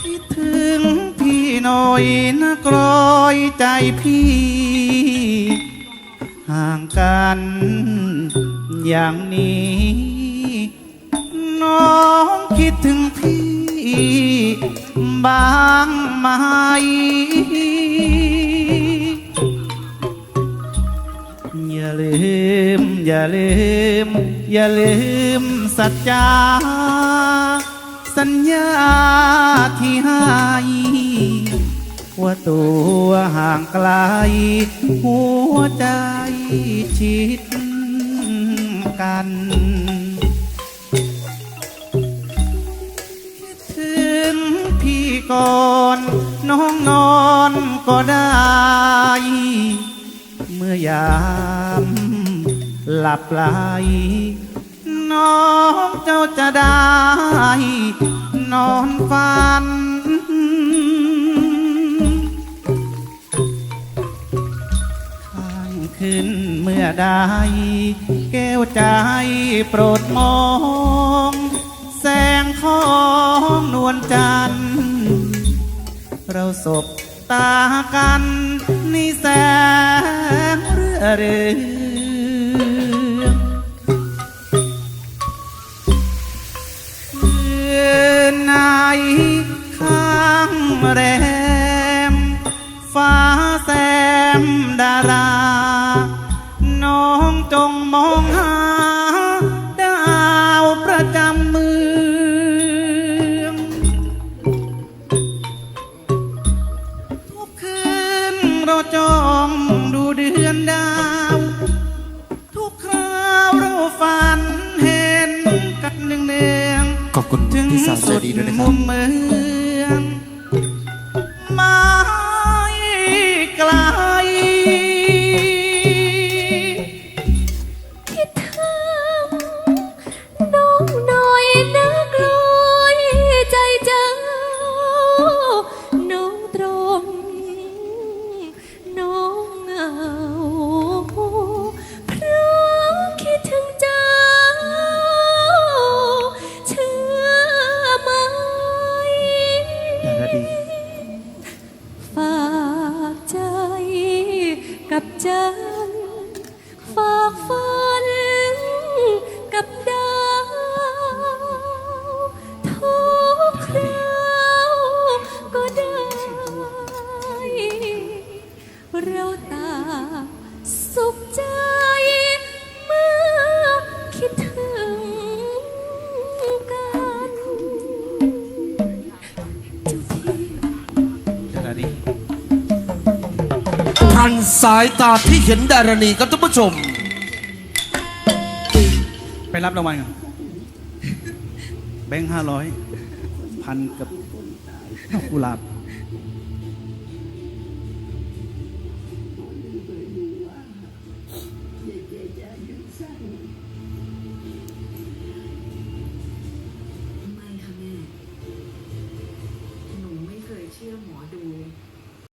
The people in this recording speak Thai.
คิดถึงพี่หน่อยนะกลอยใจพี่ ห่างกันอย่างนี้ น้องคิดถึงพี่บางไหมอย่าลืม อย่าลืม อย่าลืมสัจจา สัญญาที่ให้ว่าตัวห่างไกล หัวใจชิดกันคิดถึงพี่ก่อนน้องนอนก็ได้ เมื่อยามหลับไหล น้องเจ้าจะได้ นอนฝัน ข้างขึ้นเมื่อใดแก้วใจโปรดมอง แสงของนวลจันทร์เราสบตากันในแสงเรือเรือ ข้างแรม ฟ้าแซมดารา น้องจงมองหา ดาวประจำเมือง ทุกคืนเราจอง คุณพี่สาวใจดีด้วยนะครับ จันทร์ฝากฝันกับดาวทุกคราวก็ได้ เราตางสุขใจเมื่อคิดถึงกันเจ้าพ ทันสายตาที่เห็นดารณีครับท่านผู้ชม ไปรับรางวัลกันแบงค์ห้าร้อยพันกับดอกกุหลาบ